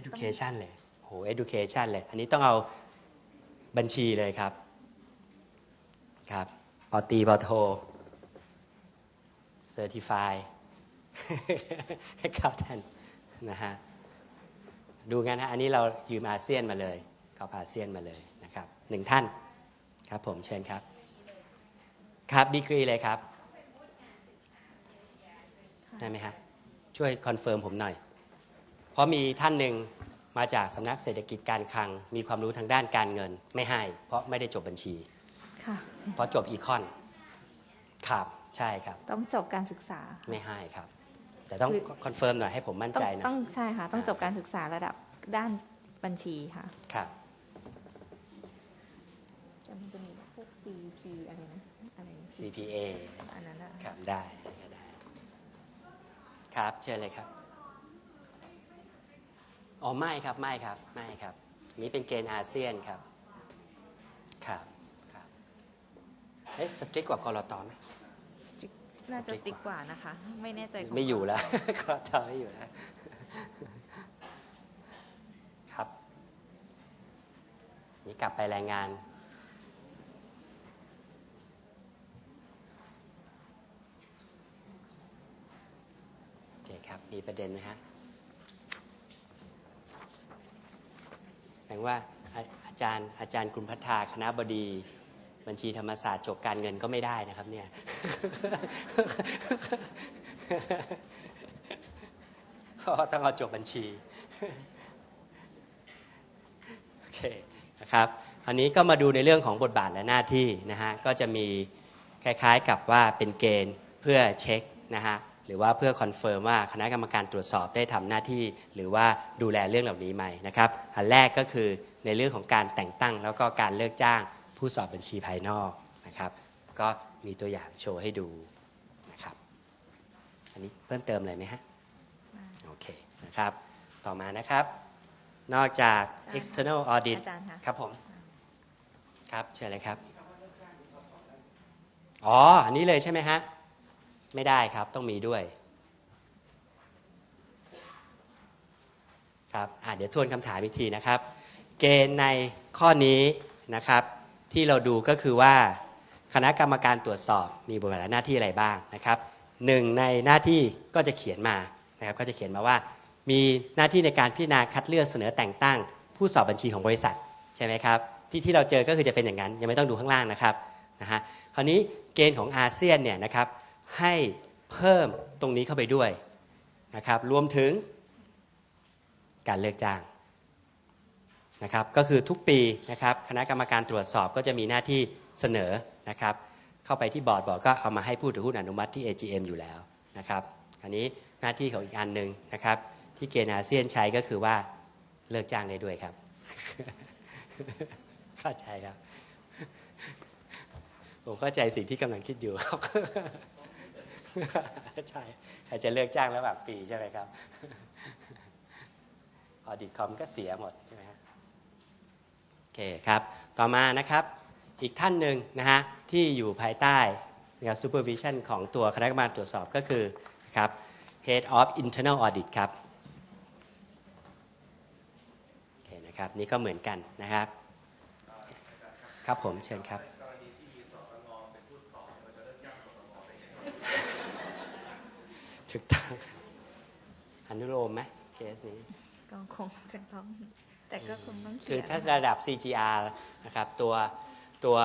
education เลยโห education เลย อันนี้ต้องเอาบัญชีเลยครับ ครับปอตีปอโท certify ครับท่านนะฮะดูงั้นนะอันนี้เรายืมอาเซียนมาเลยกอบอาเซียนมาเลยนะครับหนึ่งท่านครับผมเชิญครับ ครับดีกรีเลยครับได้ไหมฮะช่วยคอนเฟิร์มผมหน่อย เพราะมีท่านหนึ่งมาจากสำนักเศรษฐกิจการคลัง มีความรู้ทางด้านการเงินไม่ให้ เพราะไม่ได้จบบัญชี ค่ะเพราะจบอีคอนครับใช่ครับ ต้องจบการศึกษา ไม่ให้ครับ แต่ต้องคือ คอนเฟิร์มหน่อยให้ผมมั่นต้องใจนะ ต้องใช่ค่ะ ต้องจบการศึกษาระดับด้านบัญชีค่ะครับแต่มันจะมีพวก CP อะไรนะอะไร CPA อันนั้นอะ ครับได้ก็ได้ ครับ เชิญเลยครับ อ๋อไม่ครับไม่ครับไม่ครับ นี่เป็นเกณฑ์อาเซียนครับครับครับเอ๊ะสตริกกว่ากรตไหม Strict น่าจะสติ๊กกว่านะคะ ไม่แน่ใจขงไม่อยู่แล้วกรตไม่อยู่แล้วครับ นี่กลับไปรายงานโอเคครับ มีประเด็นไหมฮะ แสดงว่าอาจารย์อาจารย์กุลพัฒนาคณะบดี บัญชีธรรมศาสตร์จบการเงินก็ไม่ได้นะครับเนี่ยเพราะต้องเอาจบบัญชีโอเคนะครับอันนี้ก็มาดูในเรื่องของบทบาทและหน้าที่นะฮะก็จะมีคล้ายๆกับว่าเป็นเกณฑ์เพื่อเช็คนะฮะ หรือว่าเพื่อคอนเฟิร์มว่าคณะกรรมการตรวจสอบได้ทำหน้าที่ หรือว่าดูแลเรื่องเหล่านี้ไหมนะครับ อันแรกก็คือในเรื่องของการแต่งตั้ง แล้วก็การเลิกจ้างผู้สอบบัญชีภายนอกนะครับ ก็มีตัวอย่างโชว์ให้ดูนะครับ อันนี้เพิ่มเติมอะไรไหมฮะโอเคนะครับ ต่อมานะครับ นอกจาก external audit อาจารย์ค่ะครับผมครับเชิญเลยครับ อ๋อ อันนี้เลยใช่ไหมฮะ ไม่ได้ครับต้องมีด้วยครับเดี๋ยวทวนคำถามอีกทีนะครับ เกณฑ์ในข้อนี้นะครับ ที่เราดูก็คือว่า คณะกรรมการตรวจสอบมีบทบาทและหน้าที่อะไรบ้างนะครับหนึ่งในหน้าที่ก็จะเขียนมานะครับก็จะเขียนมาว่า มีหน้าที่ในการพิจารณาคัดเลือกเสนอแต่งตั้ง ผู้สอบบัญชีของบริษัทใช่ไหมครับที่ที่เราเจอก็คือจะเป็นอย่างนั้นยังไม่ต้องดูข้างล่างนะครับนะฮะคราวนี้เกณฑ์ของอาเซียนเนี่ยนะครับ ให้เพิ่มตรงนี้เข้าไปด้วยนะครับ รวมถึงการเลือกจ้างนะครับ ก็คือทุกปีนะครับ คณะกรรมการตรวจสอบก็จะมีหน้าที่เสนอนะครับ เข้าไปที่บอร์ดบอร์ดก็เอามาให้ผู้ถือหุ้นอนุมัติที่ AGM อยู่แล้วนะครับ อันนี้หน้าที่ของอีกอันหนึ่งนะครับ ที่เกณฑ์อาเซียนใช้ก็คือว่าเลิกจ้างได้ด้วยครับ เข้าใจครับ ผมเข้าใจสิ่งที่กำลังคิดอยู่ครับ ใช่ใครจะเลิกจ้างระหว่างปีใช่ไหมครับออดิตคอมก็เสียหมดใช่ไหมฮะโอเคครับ ต่อมานะครับอีกท่านหนึ่งนะฮะที่อยู่ภายใต้การ supervision ของตัวคณะกรรมการตรวจสอบก็คือครับ Head of Internal Audit ครับโอเคนะครับนี่ก็เหมือนกันนะครับ ครับผมเชิญครับ ถูกต้องอนุโลมไหมเคสนี้ ก็คงจะต้องแต่ก็คงต้องเขีคือยนถ้าระดับ CGR นะครับตัวตัว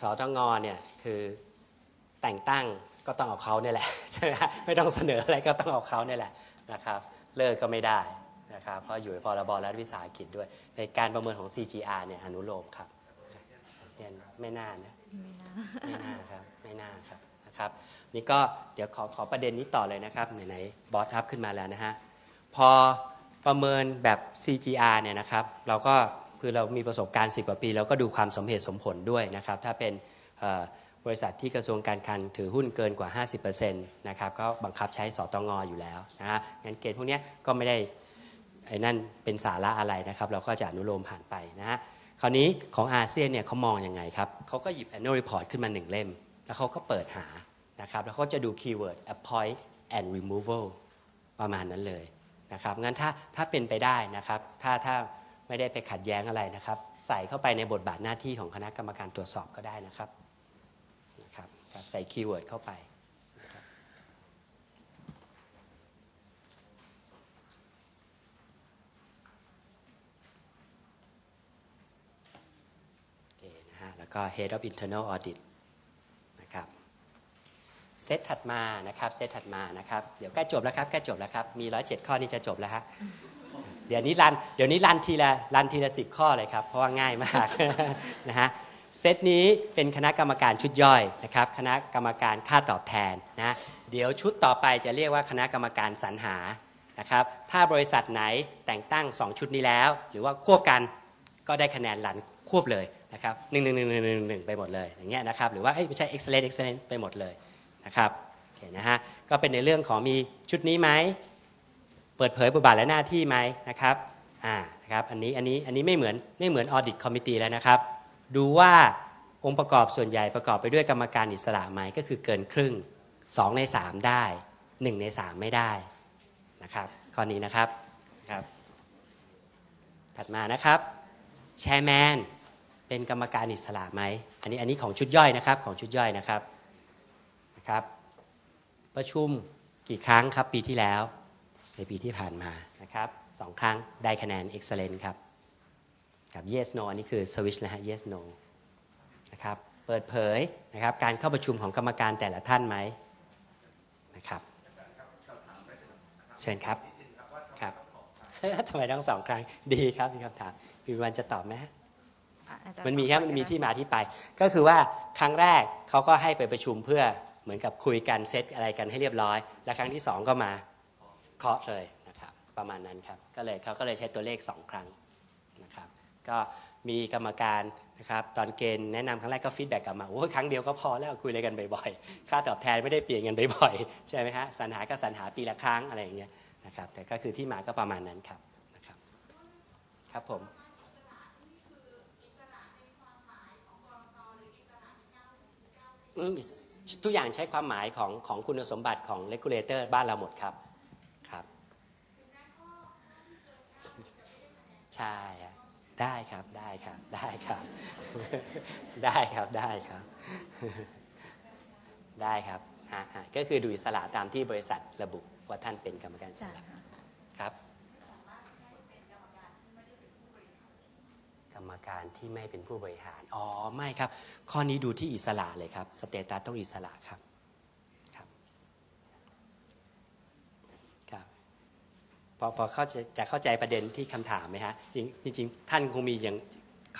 สตงเนี่ยคือแต่งตั้งก็ต้องเอาเขาเนี่ยแหละใช่ไหมฮะไม่ต้องเสนออะไรก็ต้องเอาเขาเนี่ยแหละนะครับเลิกก็ไม่ได้นะครับเพราะอยู่ในพรบรัฐวิสาหกิจด้วย ในการประเมินของ CGR เนี่ยอนุโลมครับอาเซียนไม่น่านะไม่น่าไม่น่าครับไม่น่าครับ นะครับนี่ก็เดี๋ยวขอขอประเด็นนี้ต่อเลยนะครับไหนๆบอสอัพขึ้นมาแล้วนะฮะพอประเมินแบบ CGR เนี่ยนะครับ เราก็คือเรามีประสบการณ์ 10กว่าปี เราก็ดูความสมเหตุสมผลด้วยนะครับ ถ้าเป็นบริษัทที่กระทรวงการคลังถือหุ้นเกินกว่า 50%นะครับก็บังคับใช้สตงอยู่แล้วนะฮะงั้นเกณฑ์พวกนี้ก็ไม่ได้ไอ้นั่นเป็นสาระอะไรนะครับ เราก็จะอนุโลมผ่านไปนะฮะคราวนี้ของอาเซียนเนี่ยเขามองยังไงครับเขาก็หยิบ annual report ขึ้นมาหนึ่งเล่ม แล้วเขาก็เปิดหา นะครับแล้วเขาจะดู keyword appoint and removal ประมาณนั้นเลยนะครับงั้นถ้าถ้าเป็นไปได้นะครับถ้าถ้าไม่ได้ไปขัดแย้งอะไรนะครับ ใส่เข้าไปในบทบาทหน้าที่ของคณะกรรมการตรวจสอบก็ได้นะครับนะครับรบใส่คีย์เวิร์ดเข้าไปโอเคนะฮะแล้วก็ Head of Internal Audit ซตถัดมานะครับเซตถัดมานะครับเดี๋ยวใกล้จบแล้วครับใกล้จบแล้วครับมี107ข้อนี้จะจบแล้วฮะเดี๋ยวนี้รันเดี๋ยวนี้รันทีละรันทีละสิบข้อเลยครับ เพราะว่าง่ายมากนะฮะเซตนี้เป็นคณะกรรมการชุดย่อยนะครับ คณะกรรมการค่าตอบแทนนะเดี๋ยวชุดต่อไปจะเรียกว่าคณะกรรมการสรรหานะครับ ถ้าบริษัทไหนแต่งตั้ง 2 ชุดนี้แล้ว หรือว่าควบกันก็ได้คะแนนรันควบเลยนะครับหนึ่งหนึ่งหนึ่งหนึ่งหนึ่งหนึ่งไปหมดเลยอย่างเงี้ยนะครับหรือว่าเอ้ยไม่ใช่ excellent excellent ไปหมดเลย นะครับโอเคนะฮะก็เป็นในเรื่องของมีชุดนี้ไหมเปิดเผยบทบาทและหน้าที่ไหมนะครับอ่านะครับอันนี้อันนี้อันนี้ไม่เหมือนไม่เหมือนออดิตคอมมิตี้แล้วนะครับ ดูว่าองค์ประกอบส่วนใหญ่ประกอบไปด้วยกรรมการอิสระไหมก็คือเกินครึ่ง 2 ใน 3 ได้ 1 ใน 3 ไม่ได้นะครับข้อนี้นะครับครับ ถัดมานะครับแชร์แมนเป็นกรรมการอิสระไหมอันนี้อันนี้ของชุดย่อยนะครับของชุดย่อยนะครับ ครับ ประชุมกี่ครั้งครับปีที่แล้ว ในปีที่ผ่านมานะครับสองครั้งได้คะแนน excellent ครับครับ yes no อันนี้คือ switch นะฮะ yes no นะครับเปิดเผยนะครับการเข้าประชุมของกรรมการแต่ละท่านไหมนะครับเชิญครับครับทำไมต้องสองครั้งดีครับมีคำถามพี่วันจะตอบไหมฮะอะอาจารย์มันมีครับขอมันมีได้ที่มาที่ไป ก็คือว่าครั้งแรกเขาก็ให้ไปประชุมเพื่อเห มือนกับคุยกันเซตอะไรกันให้เรียบร้อย แล้วครั้งที่สองก็มาเคาะเลยนะครับประมาณนั้นครับก็เลยเขาก็เลยใช้ตัวเลขสองครั้งนะครับก็มีกรรมการนะครับตอนเกณฑ์แนะนำครั้งแรกก็ฟีดแบ็กกลับมาโอ้ครั้งเดียวก็พอแล้วคุยอะไรกันบ่อยๆค่าตอบแทนไม่ได้เปลี่ยนกันบ่อยๆใช่ไหมฮะสรรหาก็สรรหาปีละครั้งอะไรอย่างเงี้ยนะครับแต่ก็คือที่มาก็ประมาณนั้นครับนะครับครับผมอืม ทุกอย่างใช้ความหมายของของคุณสมบัติของ regulator บ้านเราหมดครับครับ ใช่อะได้ครับได้ครับได้ครับ ได้ครับได้ครับ ได้ครับฮะฮะก็คือดูอิสระตามที่บริษัทระบุว่าท่านเป็นกรรมการอิสจ้ะระครับ รรมการที่ไม่เป็นผู้บริหาร อ๋อ ไม่ครับ ข้อนี้ดูที่อิสระเลยครับ สเตตัสต้องอิสระครับครับครับพอพอเข้าใจจะเข้าใจประเด็นที่คำถามไหมฮะจริงจริงท่านคงมีอย่าง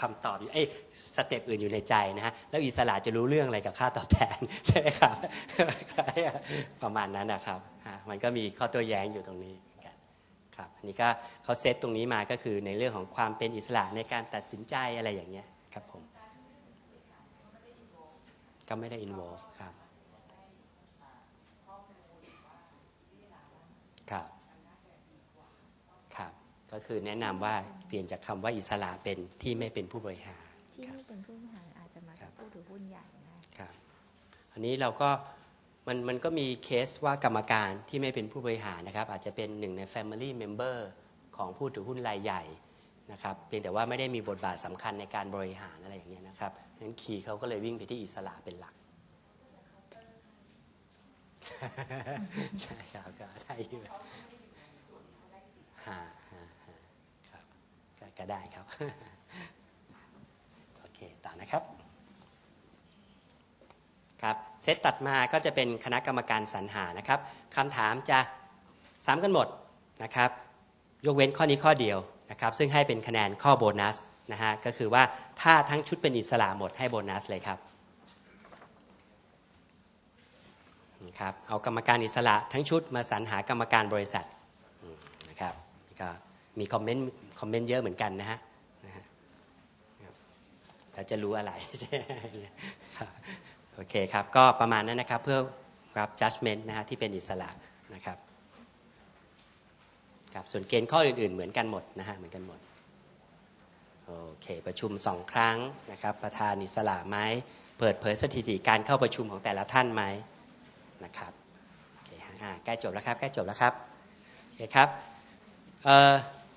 คำตอบอยู่เอ้ยสเต็ปอื่นอยู่ในใจนะฮะแล้วอิสระจะรู้เรื่องอะไรกับค่าตอบแทน ใช่ไหมครับ ประมาณนั้นนะครับมันก็มีข้อตัวแย้งอยู่ตรงนี้ นกันครับอันนี้ก็เขาเซตตรงนี้มาก็คือในเรื่องของความเป็นอิสระในการตัดสินใจอะไรอย่างเงี้ยครับผมก็ไม่ได้ involve ครับครับครับก็คือแนะนำว่าเปลี่ยนจากคำว่าอิสระเป็นที่ไม่เป็นผู้บริหารที่ไม่เป็นผู้บริหารอาจจะมาครัจากบผู้ถือหุ้นใหญ่ได้ครับอันนี้เราก็ มันมันก็มีเคสว่ากรรมการที่ไม่เป็นผู้บริหารนะครับ อาจจะเป็นหนึ่งใน Family Member ของผู้ถือหุ้นรายใหญ่นะครับเพียงแต่ว่าไม่ได้มีบทบาทสำคัญในการบริหารอะไรอย่างเงี้ยนะครับนั้นคีย์เขาก็เลยวิ่งไปที่อิสระเป็นหลัก ใช่ครับก็ได้อยู่ฮะฮะครับก็ได้ครับ โอเค ต่อนะครับ ครับเซตตัดมาก็จะเป็นคณะกรรมการสรรหานะครับคำถามจะซ้ำกันหมดนะครับยกเว้นข้อนี้ข้อเดียวนะครับซึ่งให้เป็นคะแนนข้อโบนัสนะฮะก็คือว่าถ้าทั้งชุดเป็นอิสระหมดให้โบนัสเลยครับนะครับเอากรรมการอิสระทั้งชุดมาสรรหากรรมการบริษัทนะครับก็มีคอมเมนต์คอมเมนต์เยอะเหมือนกันนะฮะเราจะรู้อะไรครับ เคครับ ก็ประมาณนั้นนะครับเพื่อรับ judgment นะฮะที่เป็นอิสระนะครับครับส่วนเกณฑ์ข้ออื่น ๆ เหมือนกันหมดนะฮะเหมือนกันหมดโอเค ประชุมสองครั้งนะครับ ประธานอิสระไหมเปิดเผยสถิติการเข้าประชุมของแต่ละท่านไหมนะครับโอเคฮะใกล้จบแล้วครับใกล้จบแล้วครับโอเคครับออ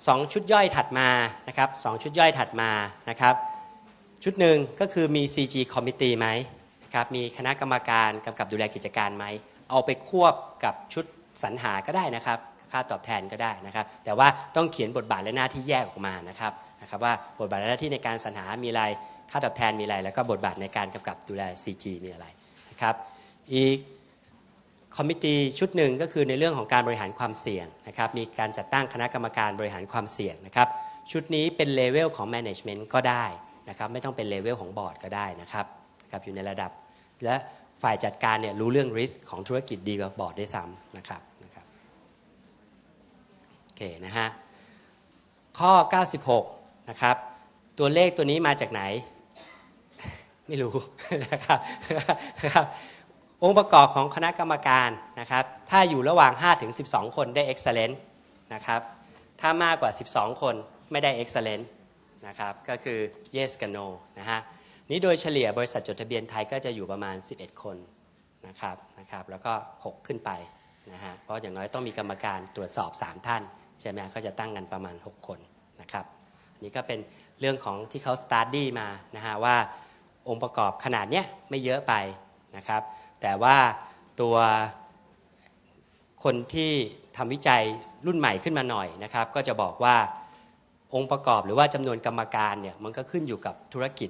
สองชุดย่อยถัดมานะครับสองชุดย่อยถัดมานะครับ ชุดหนึ่งก็คือมี CG Committee ไหม นะครับมีคณะกรรมการกำกับดูแลกิจการไหมเอาไปควบกับชุดสรรหาก็ได้นะครับ ค่าตอบแทนก็ได้นะครับ แต่ว่าต้องเขียนบทบาทและหน้าที่แยกออกมานะครับนะครับ ว่าบทบาทและหน้าที่ในการสรรหามีอะไรค่าตอบแทนมีอะไร แล้วก็บทบาทในการกำกับดูแล CG มีอะไรนะครับอีกคอมมิตี้ชุดหนึ่งก็คือในเรื่องของการบริหารความเสี่ยงนะครับมีการจัดตั้งคณะกรรมการบริหารความเสี่ยงนะครับชุดนี้เป็นเลเวลของ Management ก็ได้นะครับไม่ต้องเป็นเลเวลของบอร์ดก็ได้นะครับนะครับอยู่ในระดับ และฝ่ายจัดการเนี่ยรู้เรื่อง risk ของธุรกิจดีกว่าบอร์ดได้ซ้ำนะครับนะครับโอเคนะฮะข้อ 96 นะครับ ตัวเลขตัวนี้มาจากไหน ไม่รู้นะครับนะครับองค์ประกอบของคณะกรรมการนะครับ ถ้าอยู่ระหว่าง5ถึง12 คนได้ excellent นะครับ ถ้ามากกว่า 12 คนไม่ได้ excellent นะครับ ก็คือ yes กับ no นะฮะ นี้โดยเฉลี่ยบริษัทจดทะเบียนไทยก็จะอยู่ประมาณ 11 คนนะครับนะครับแล้วก็ 6 ขึ้นไปนะฮะเพราะอย่างน้อยต้องมีกรรมการตรวจสอบ 3 ท่านใช่ไหมก็จะตั้งกันประมาณ 6 คนนะครับนนี้ก็เป็นเรื่องของที่เขาสตาร์ดี้มานะฮะว่าองค์ประกอบขนาดเนี้ยไม่เยอะไปนะครับ แต่ว่าตัวคนที่ทำวิจัยรุ่นใหม่ขึ้นมาหน่อยนะครับ ก็จะบอกว่าองค์ประกอบหรือว่าจำนวนกรรมการเนี่ยมันก็ขึ้นอยู่กับธุรกิจ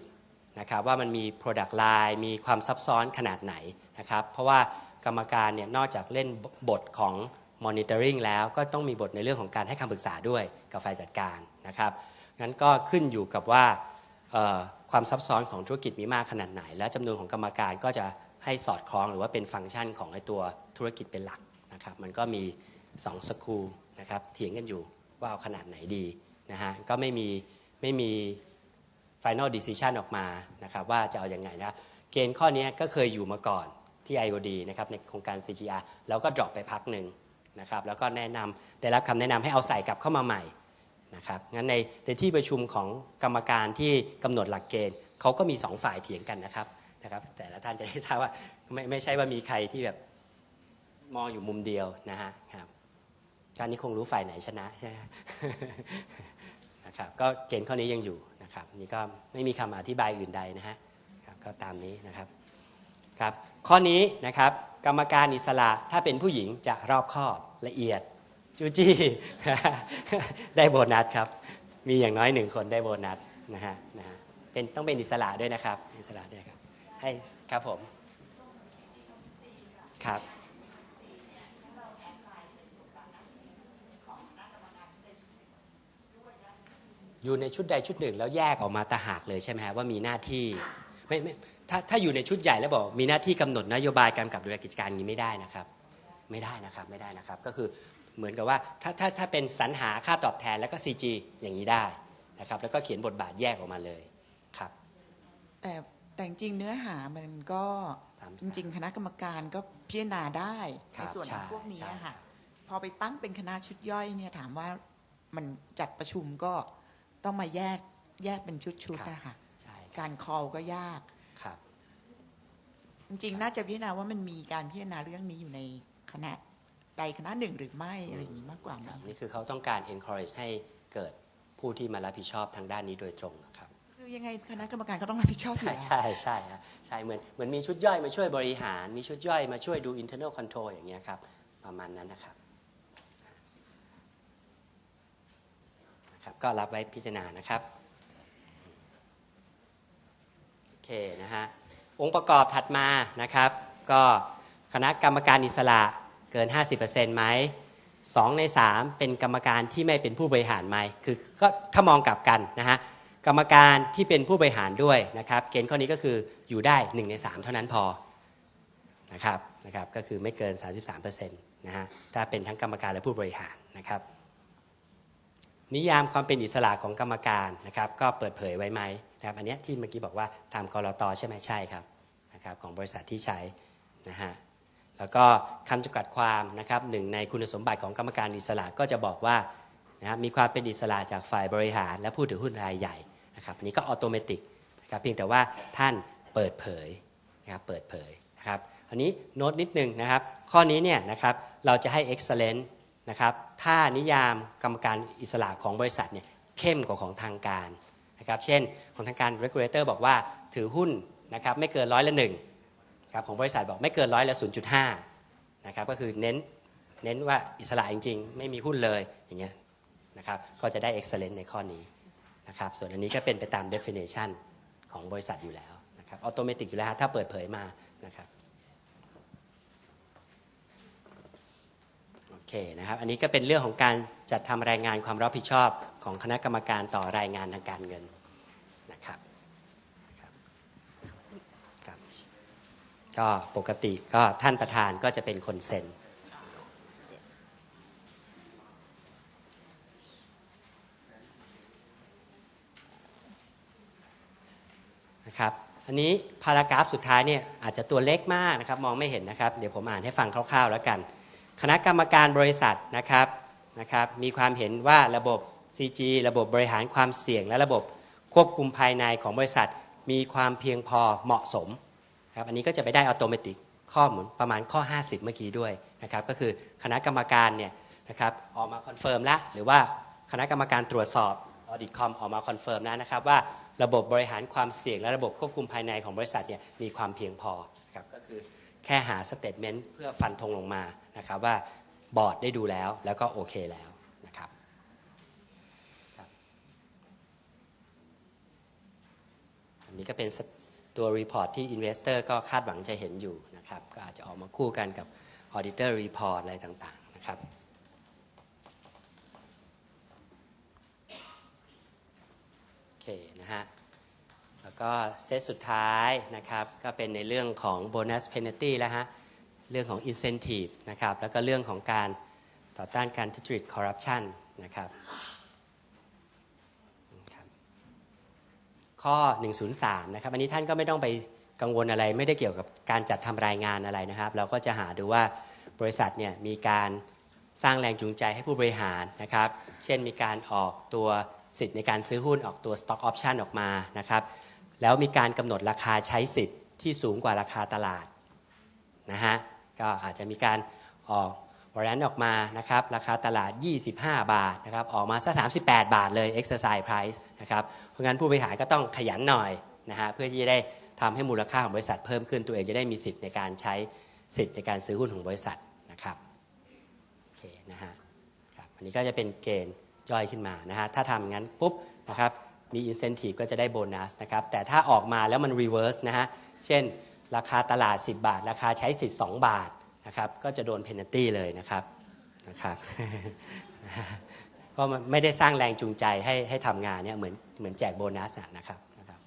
นะครับว่ามันมี Product Line มีความซับซ้อนขนาดไหนนะครับเพราะว่ากรรมการเนี่ยนอกจากเล่นบทของ Monitoring แล้วก็ต้องมีบทในเรื่องของการให้คำปรึกษาด้วยกับฝ่ายจัดการนะครับงั้นก็ขึ้นอยู่กับว่าความซับซ้อนของธุรกิจมีมากขนาดไหน และจำนวนของกรรมการก็จะให้สอดคล้องหรือว่าเป็นฟังก์ชันของไอ้ตัวธุรกิจเป็นหลักนะครับมันก็มี2สกูนะครับเถียงกันอยู่ว่าเอาขนาดไหนดีนะฮะก็ไม่มีไม่มี final decision ออกมานะครับว่าจะเอาอยัางไงนะเกณฑ์ข้อนี้ก็เคยอยู่มาก่อนที่ IOD นะครับในโครงการ CGR แล้วก็ drop ไปพักหนึ่งนะครับแล้วก็แนะนำได้รับคำแนะนำให้เอาใส่กลับเข้ามาใหม่นะครับงั้นในในที่ประชุมของกรรมการที่กำหนดหลักเกณฑ์เขาก็มีสองฝ่ายเถียงกันนะครับนะครับ แต่ละท่านจะได้ทราบว่าไม่ไม่ใช่ว่ามีใครที่แบบมองอยู่มุมเดียวนะฮะครับการนี้คงรู้ฝ่ายไหนชนะใช่ไหมนะครับก็เกณฑ์ข้อนี้ยังอยู่ นะครับนี่ก็ไม่มีคำอธิบายอื่นใดนะฮะครับก็ตามนี้นะครับครับข้อนี้นะครับกรรมการอิสระถ้าเป็นผู้หญิงจะรอบคอบละเอียดจูจี้ได้โบนัสครับ มีอย่างน้อยหนึ่งคนได้โบนัสนะฮะนะฮะเป็นต้องเป็นอิสระด้วยนะครับ อิสระด้วยครับให้ครับผมครับ อยู่ในชุดใดชุดหนึ่ง แล้วแยกออกมาตาหากเลยใช่ไหมฮะว่ามีหน้าที่ไม่ไม่ถ้าถ้าอยู่ในชุดใหญ่แล้วบอกมีหน้าที่กำหนดนโยบายการกำกับดูแลกิจการอย่างนี้ไม่ได้นะครับ ไม่ได้นะครับไม่ได้นะครับ ก็คือเหมือนกับว่าถ้าถ้าถ้าเป็นสรรหาค่าตอบแทนแล้วก็ CG อย่างนี้ได้นะครับ แล้วก็เขียนบทบาทแยกออกมาเลยครับ แต่แต่จริงๆเนื้อหามันก็สามจริง ๆ คณะกรรมการก็พิจารณาได้ครัในบส่วนของใช่พวกนี้ใช่อะค่ะพอไปตั้งเป็นคณะชุดย่อยเนี่ยถามว่ามันจัดประชุมก็ ต้องมาแยกแยกเป็นชุดๆนะคะใช่ครับการคอลก็ยาก ครับ จริงๆ น่าจะพิจารณาว่ามันมีการพิจารณาเรื่องนี้อยู่ในคณะใดคณะหนึ่งหรือไม่อะไรอย่างนี้มากกว่าครับนะนี่คือเขาต้องการ encourage ให้เกิดผู้ที่มารับผิดชอบทางด้านนี้โดยตรงนะครับ คือยังไงคณะกรรมการก็ต้องรับผิดชอบอยู่ใช่แล้วใช่ใช่ฮะใช่เหมือนเหมือนมีชุดย่อยมาช่วยบริหาร มีชุดย่อยมาช่วยดู internal control อย่างเงี้ยครับ ประมาณนั้นนะครับ นะครับก็รับไว้พิจารณานะครับโอเคนะฮะองค์ประกอบถัดมานะครับ ก็คณะกรรมการอิสระเกิน 50%ไหมสองใน3เป็นกรรมการที่ไม่เป็นผู้บริหารไหมคือก็ถ้ามองกลับกันนะฮะกรรมการที่เป็นผู้บริหารด้วยนะครับ เกณฑ์ข้อนี้ก็คืออยู่ได้ 1 ใน 3 เท่านั้นพอนะครับนะครับก็คือไม่เกิน 33%นะฮะถ้าเป็นทั้งกรรมการและผู้บริหารนะครับ นิยามความเป็นอิสระของกรรมการนะครับก็เปิดเผยไว้ไหมนะครับอันนี้ที่เมื่อกี้บอกว่าตามกรตใช่ไหมใช่ครับนะครับของบริษัทที่ใช้นะฮะแล้วก็คำจำกัดความนะครับหนึ่งในคุณสมบัติของกรรมการอิสระก็จะบอกว่านะครับมีความเป็นอิสระจากฝ่ายบริหาร และผู้ถือหุ้นรายใหญ่นะครับอันนี้ก็ออโตเมติกนะครับเพียงแต่ว่าท่านเปิดเผยนะครับเปิดเผยนะครับอันนี้โน้ตนิดนึงนะครับข้อนี้เนี่ยนะครับเราจะให้ excellent นะครับถ้านิยามกรรมการอิสระของบริษัทเนี่ยเข้มกว่าของทางการนะครับเช่นของทางการ regulator บอกว่าถือหุ้นนะครับไม่เกินร้อยละหนึ่งครับของบริษัทบอกไม่เกินร้อยละ0.5นะครับก็คือเน้นเน้นว่าอิสระจริง ๆ ไม่มีหุ้นเลยอย่างเงี้ยนะครับก็จะได้ excellent ในข้อนี้นะครับส่วนอันนี้ก็เป็นไปตาม definition ของบริษัทอยู่แล้วนะครับออโตเมติกอยู่แล้วถ้าเปิดเผยมานะครับ โอ เคนะครับ อันนี้ก็เป็นเรื่องของการจัดทำรายงานความรับผิดชอบของคณะกรรมการต่อรายงานทางการเงินนะครับครับครับก็ปกติก็ท่านประธานก็จะเป็นคนเซ็นนะครับอันนี้พารากราฟสุดท้ายเนี่ยอาจจะตัวเล็กมากนะครับมองไม่เห็นนะครับ เดี๋ยวผมอ่านให้ฟังคร่าวๆแล้วกัน คณะกรรมการบริษัทนะครับนะครับ มีความเห็นว่าระบบ CG ระบบบริหารความเสี่ยง และระบบควบคุมภายในของบริษัท มีความเพียงพอเหมาะสมครับอันนี้ก็จะไปได้อัตโนมัติข้อเหมือนประมาณข้อ 50 เมื่อกี้ด้วยนะครับก็คือคณะกรรมการเนี่ยนะครับออกมาคอนเฟิร์มแล้วหรือว่าคณะกรรมการตรวจสอบออดิตคอมออกมาคอนเฟิร์มแล้วนะครับว่าระบบบริหารความเสี่ยง และระบบควบคุมภายในของบริษัทเนี่ยมีความเพียงพอครับก็คือแค่หาสเตทเมนต์เพื่อฟันธงลงมา นะครับว่าบอร์ดได้ดูแล้วแล้วก็โอเคแล้วนะครับอันนี้ก็เป็นตัวรีพอร์ตที่ Investor ก็คาดหวังจะเห็นอยู่นะครับก็อาจจะออกมาคู่กันกับ Auditor Report อะไรต่างๆนะครับโอเคนะฮะแล้วก็เซตสุดท้ายนะครับก็เป็นในเรื่องของ Bonus Penalty แล้วฮะ เรื่องของ Incentive นะครับแล้วก็เรื่องของการต่อต้านการทุจริต Corruption นะครับข้อ 103 นะครับ อันนี้ท่านก็ไม่ต้องไปกังวลอะไร ไม่ได้เกี่ยวกับการจัดทำรายงานอะไรนะครับ เราก็จะหาดูว่าบริษัทเนี่ยมีการสร้างแรงจูงใจให้ผู้บริหารนะครับ เช่นมีการออกตัวสิทธิ์ในการซื้อหุ้นออกตัว Stock Option ออกมานะครับ แล้วมีการกำหนดราคาใช้สิทธิ์ที่สูงกว่าราคาตลาดนะฮะ ก็อาจจะมีการออกวอร์เรนออกมานะครับราคาตลาด 25 บาทนะครับออกมาสัก38 บาทเลย exercise price นะครับเพราะงั้นผู้บริหารก็ต้องขยันหน่อยนะฮะเพื่อที่จะได้ทำให้มูลค่าของบริษัทเพิ่มขึ้นตัวเองจะได้มีสิทธิ์ในการใช้สิทธิ์ในการซื้อหุ้นของบริษัทนะครับโอเคนะฮะครับอันนี้ก็จะเป็นเกณฑ์ย่อยขึ้นมานะฮะถ้าทำงั้นปุ๊บนะครับมี incentive ก็จะได้โบนัสนะครับแต่ถ้าออกมาแล้วมัน reverse นะฮะเช่น ราคาตลาด 10 บาท ราคาใช้สิทธิ์2บาทนะครับก็จะโดน penalty เลยนะครับนะครับเพราะมันไม่ได้สร้างแรงจูงใจให้ให้ทำงานเนี่ยเหมือนเหมือนแจกโบนัสนะครับนะครับ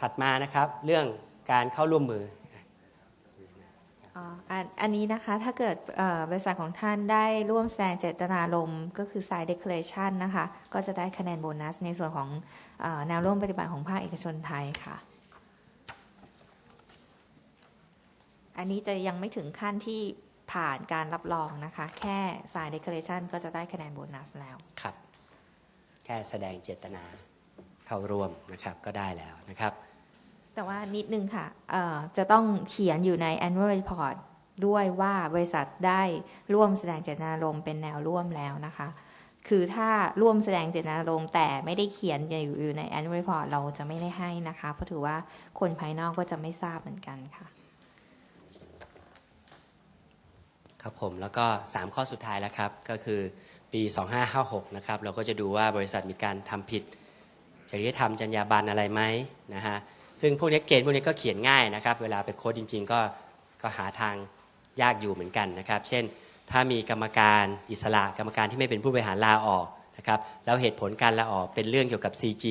ถัดมานะครับเรื่องการเข้าร่วมมืออ๋ออันนี้นะคะถ้าเกิดบริษัทของท่านได้ร่วมแสดงเจตนารมณ์ก็คือ side declaration นะคะ ก็จะได้คะแนนโบนัสในส่วนของอแนวร่วมปฏิบัติของภาคเอกชนไทยค่ะ อันนี้จะยังไม่ถึงขั้นที่ผ่านการรับรองนะคะ แค่ side declaration ก็จะได้คะแนนโบนัสแล้ว ครับ แค่แสดงเจตนาเข้าร่วมนะครับก็ได้แล้วนะครับ แต่ว่านิดนึงค่ะเอ่อจะต้องเขียนอยู่ใน annual report ด้วยว่าบริษัทได้ร่วมแสดงเจตนารมณ์เป็นแนวร่วมแล้วนะคะ คือถ้าร่วมแสดงเจตนารมณ์แต่ไม่ได้เขียนอยู่อยู่ใน annual report เราจะไม่ได้ให้นะคะ เพราะถือว่าคนภายนอกก็จะไม่ทราบเหมือนกันค่ะ ครับผมแล้วก็ 3 ข้อสุดท้ายแล้วครับ ก็คือปี 2556 นะครับ เราก็จะดูว่าบริษัทมีการทำผิด จริยธรรมจรรยาบรรณอะไรไหมนะฮะซึ่งพวกนี้เกณฑ์พวกนี้ก็เขียนง่ายนะครับ เวลาไปโค้ดจริง ๆ ก็ก็หาทางยากอยู่เหมือนกันนะครับ เช่น ถ้ามีกรรมการอิสระกรรมการที่ไม่เป็นผู้บริหารลาออกนะครับแล้วเหตุผลการลาออกเป็นเรื่องเกี่ยวกับ CG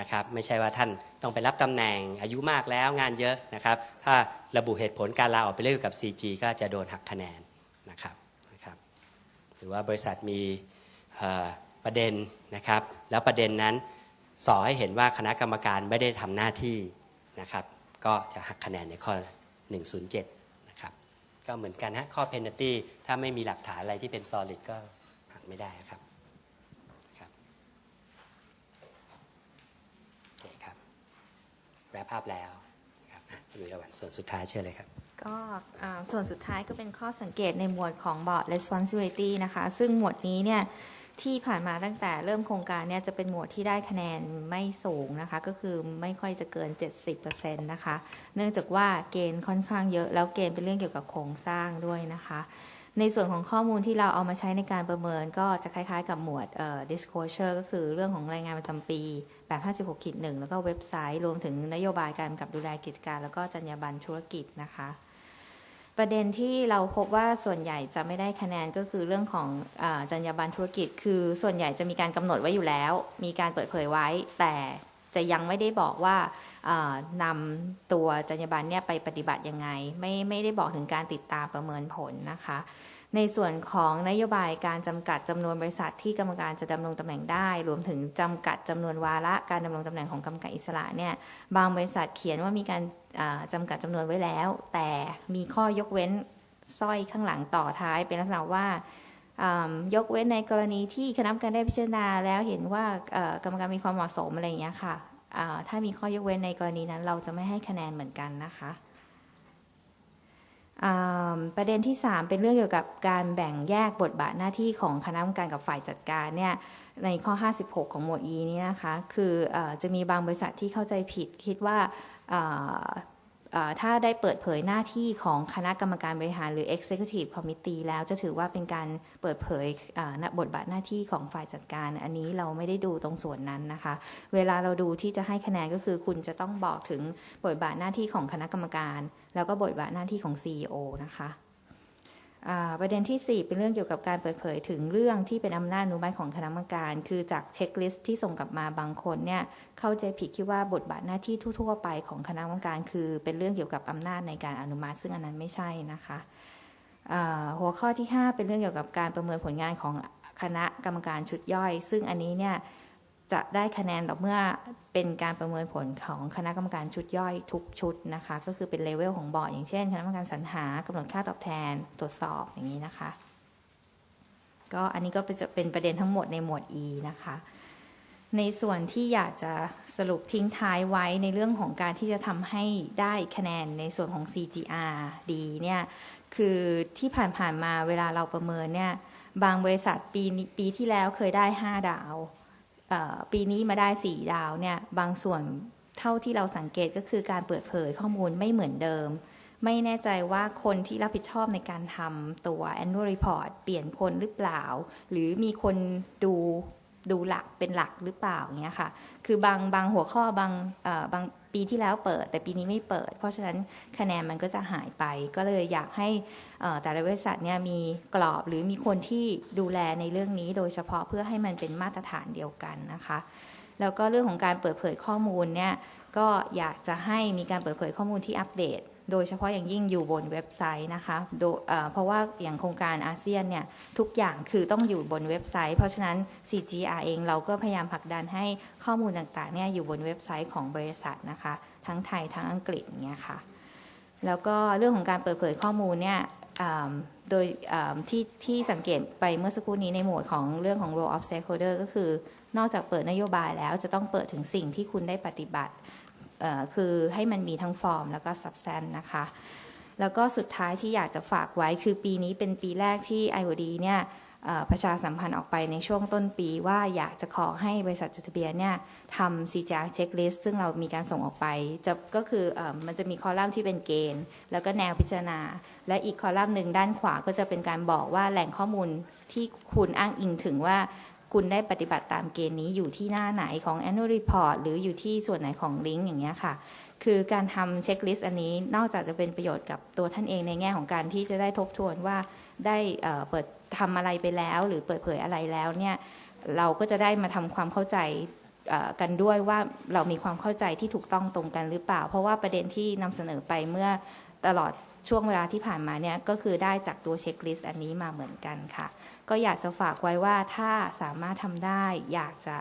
นะครับไม่ใช่ว่าท่านต้องไปรับตำแหน่งอายุมากแล้วงานเยอะนะครับ ถ้าระบุเหตุผลการลาออกเป็นเรื่องเกี่ยวกับ CG ก็จะโดนหักคะแนนนะครับนะครับ หรือว่าบริษัทมีประเด็นนะครับ แล้วประเด็นนั้นสอให้เห็นว่าคณะกรรมการไม่ได้ทำหน้าที่นะครับ ก็จะหักคะแนนในข้อ 107 นะครับ ก็เหมือนกันฮะข้อ penalty ถ้าไม่มีหลักฐานอะไรที่เป็น solid ก็หักไม่ได้ครับครับโอเคครับแรปภาพแล้วครับอะคุณวิรวันส่วนสุดท้ายเชิญเลยครับ ก็ส่วนสุดท้ายก็เป็นข้อสังเกตในหมวดของ board responsibility นะคะ ซึ่งหมวดนี้เนี่ยที่ผ่านมาตั้งแต่เริ่มโครงการเนี่ยจะเป็นหมวดที่ได้คะแนนไม่สูงนะคะ ก็คือไม่ค่อยจะเกิน 70%นะคะ เนื่องจากว่าเกณฑ์ค่อนข้างเยอะ แล้วเกณฑ์เป็นเรื่องเกี่ยวกับโครงสร้างด้วยนะคะ ในส่วนของข้อมูลที่เราเอามาใช้ในการประเมินก็จะคล้ายๆ กับหมวดเอ่อ disclosure ก็คือเรื่องของรายงานประจำปีแบบ56ขีด1แล้วก็เว็บไซต์ รวมถึงนโยบายการกับดูแลกิจการ แล้วก็จรรยาบรรณธุรกิจนะคะ ประเด็นที่เราพบว่าส่วนใหญ่จะไม่ได้คะแนนก็คือเรื่องของอจรรยาบรรณธุรกิจ คือส่วนใหญ่จะมีการกำหนดไว้อยู่แล้ว มีการเปิดเผยไว้ แต่จะยังไม่ได้บอกว่านำนำตัวจรรยาบรรณเนี่ยไปปฏิบัติยังไง ไม่ไม่ได้บอกถึงการติดตามประเมินผลนะคะ ในส่วนของนโยบายการจำกัดจำนวนบริษัทที่กรรมการจะดำรงตำแหน่งได้ รวมถึงจำกัดจำนวนวาระการดำรงตำแหน่งของกรรมการอิสระเนี่ยบางบริษัทเขียนว่ามีการอ่าจำกัดจำนวนไว้แล้ว แต่มีข้อยกเว้นสร้อยข้างหลังต่อท้ายเป็นลักษณะว่ายกเว้นในกรณีที่คณะกรรมการได้พิจารณาแล้วเห็นว่ากรรมการมีความเหมาะสมอะไรอย่างเงี้ยค่ะถ้ามีข้อยกเว้นในกรณีนั้นเราจะไม่ให้คะแนนเหมือนกันนะคะ ประเด็นที่ 3 เป็นเรื่องเกี่ยวกับการแบ่งแยกบทบาทหน้าที่ของคณะกรรมการกับฝ่ายจัดการเนี่ยในข้อ 56 ของหมวด E นี้นะคะคืออจะมีบางบริษัทที่เข้าใจผิดคิดว่าถ้าได้เปิดเผยหน้าที่ของคณะกรรมการบริหารหรือ Executive Committee แล้วจะถือว่าเป็นการเปิดเผยบทบาทหน้าที่ของฝ่ายจัดการ อันนี้เราไม่ได้ดูตรงส่วนนั้นนะคะ เวลาเราดูที่จะให้คะแนนก็คือคุณจะต้องบอกถึงบทบาทหน้าที่ของคณะกรรมการ แล้วก็บทบาทหน้าที่ของ CEO นะคะประเด็นทีสี่ 4 เป็นเรื่องเกี่ยวกับการเปิดเผยถึงเรื่องที่เป็นอำนาจอนุมัติของคณะกรรมการ คือจากเช็คลิสต์ที่ส่งกลับมาบางคนเนี่ยเข้าใจผิดคิดว่าบทบาทหน้าที่ทั่ว ๆ ไปของคณะกรรมการ คือเป็นเรื่องเกี่ยวกับอำนาจในการอนุมัติ ซึ่งอันนั้นไม่ใช่นะคะหัวข้อที่ 5 เป็นเรื่องเกี่ยวกับการประเมินผลงานของคณะกรรมการชุดย่อย ซึ่งอันนี้เนี่ย จะได้คะแนนต่อเมื่อเป็นการประเมินผลของคณะกรรมการชุดย่อยทุกชุดนะคะ ก็คือเป็นเลเวลของบอร์ดอย่างเช่น คณะกรรมการสรรหากำหนดค่าตอบแทนตรวจสอบอย่างนี้นะคะ ก็อันนี้ก็จะเป็นประเด็นทั้งหมดในหมวด E นะคะ ในส่วนที่อยากจะสรุปทิ้งท้ายไว้ในเรื่องของการที่จะทำให้ได้คะแนนในส่วนของ CGR ดีเนี่ยคือที่ผ่านๆมาเวลาเราประเมินเนี่ยบางบริษัทปีปีที่แล้วเคยได้ 5 ดาว ปีนี้มาได้ 4 ดาวเนี่ยบางส่วนเท่าที่เราสังเกตก็คือการเปิดเผยข้อมูลไม่เหมือนเดิม ไม่แน่ใจว่าคนที่รับผิดชอบในการทำตัว annual report เปลี่ยนคนหรือเปล่า หรือมีคนดูดูหลักเป็นหลักหรือเปล่าเงี้ยค่ะ คือบางบางหัวข้อบางเอ่อบาง ปีที่แล้วเปิด แต่ปีนี้ไม่เปิด เพราะฉะนั้นคะแนนมันก็จะหายไป ก็เลยอยากให้แต่ละบริษัทเนี่ยมีกรอบหรือมีคนที่ดูแลในเรื่องนี้โดยเฉพาะเพื่อให้มันเป็นมาตรฐานเดียวกันนะคะ แล้วก็เรื่องของการเปิดเผยข้อมูลเนี่ยก็อยากจะให้มีการเปิดเผยข้อมูลที่อัปเดต โดยเฉพาะอย่างยิ่งอยู่บนเว็บไซต์นะคะเเพราะว่าอย่างโครงการอาเซียนเนี่ยทุกอย่างคือต้องอยู่บนเว็บไซต์ เพราะฉะนั้น CGR เองเราก็พยายามผลักดันให้ข้อมูลต่างๆเนี่ยอยู่บนเว็บไซต์ของบริษัทนะคะ ทั้งไทยทั้งอังกฤษอย่างเงี้ยค่ะ แล้วก็เรื่องของการเปิดเผยข้อมูลเนี่ยโดยที่ที่สังเกตไปเมื่อสักครู่นี้ในหมวดของเรื่องของ role of stakeholder ก็คือนอกจากเปิดนโยบายแล้วจะต้องเปิดถึงสิ่งที่คุณได้ปฏิบัติ คือให้มันมีทั้งฟอร์มแล้วก็ substance นะคะ แล้วก็สุดท้ายที่อยากจะฝากไว้คือปีนี้เป็นปีแรกที่ IOD เนี่ยประชาสัมพันธ์ออกไปในช่วงต้นปีว่าอยากจะขอให้บริษัทจดทะเบียนเนี่ยทำ CGR checklist ซึ่งเรามีการส่งออกไปจะก็คืออมันจะมีคอลัมน์ที่เป็นเกณฑ์ แล้วก็แนวพิจารณา และอีกคอลัมน์หนึ่งด้านขวาก็จะเป็นการบอกว่าแหล่งข้อมูลที่คุณอ้างอิงถึงว่า คุณได้ปฏิบัติตามเกณฑ์นี้อยู่ที่หน้าไหนของ annual report หรืออยู่ที่ส่วนไหนของลิงก์อย่างเงี้ยค่ะ คือการทำเช็คลิสต์อันนี้นอกจากจะเป็นประโยชน์กับตัวท่านเองในแง่ของการที่จะได้ทบทวนว่าได้เปิดทำอะไรไปแล้ว หรือเปิดเผยอะไรแล้วเนี่ยเราก็จะได้มาทำความเข้าใจกันด้วยว่าเรามีความเข้าใจที่ถูกต้องตรงกันหรือเปล่า เพราะว่าประเด็นที่นำเสนอไปเมื่อตลอดช่วงเวลาที่ผ่านมาเนี่ยก็คือได้จากตัวเช็คลิสต์อันนี้มาเหมือนกันค่ะ ก็อยากจะฝากไว้ว่าถ้าสามารถทำได้ อยากจะ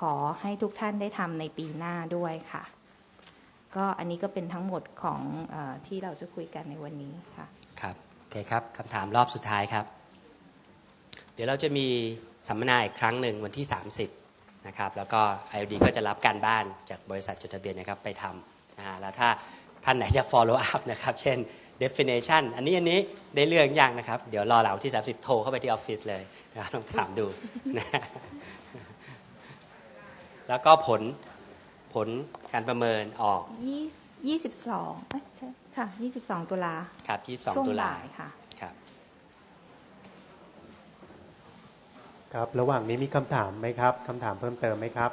ขอให้ทุกท่านได้ทำในปีหน้าด้วยค่ะ ก็อันนี้ก็เป็นทั้งหมดของอที่เราจะคุยกันในวันนี้ค่ะ ครับ โอเคครับคำถามรอบสุดท้ายครับ เดี๋ยวเราจะมีสัมมนาอีกครั้งหนึ่งวันที่ 30นะครับ แล้วก็ IOD ก็จะรับการบ้านจากบริษัทจดทะเบียนนะครับไปทำนะฮะแล้วถ้า ท่านไหนจะ follow up นะครับ เช่น definition อันนี้อันนี้ได้เรื่องยังนะครับ เดี๋ยวรอหลังวันที่ 30 โทรเข้าไปที่ออฟฟิศเลยนะครับลองถามดูนะแล้วก็ผลผลการประเมินออกยี่ยี่สิบสองเอ้ยใช่ค่ะยี่สิบสองตุลาครับ ช่วง22 ตุลาบ่ายค่ะ ครับครับ ระหว่างนี้มีคำถามไหมครับคำถามเพิ่มเติมไหมครับ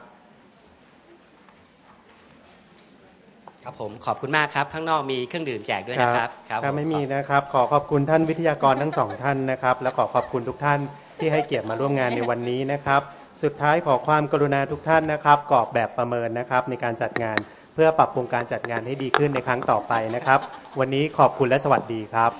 ครับผมขอบคุณมากครับ ข้างนอกมีเครื่องดื่มแจกด้วยนะครับครับถ้าผไม่ขมีอบนะครับ ขอขอบคุณท่านวิทยากรทั้งสองท่านนะครับ และขอขอบคุณทุกท่านที่ให้เกียรติมาร่วมงานในวันนี้นะครับ สุดท้ายขอความกรุณาทุกท่านนะครับกรอบแบบประเมินนะครับในการจัดงานเพื่อปรับปรุงการจัดงานให้ดีขึ้นในครั้งต่อไปนะครับ วันนี้ขอบคุณและสวัสดีครับ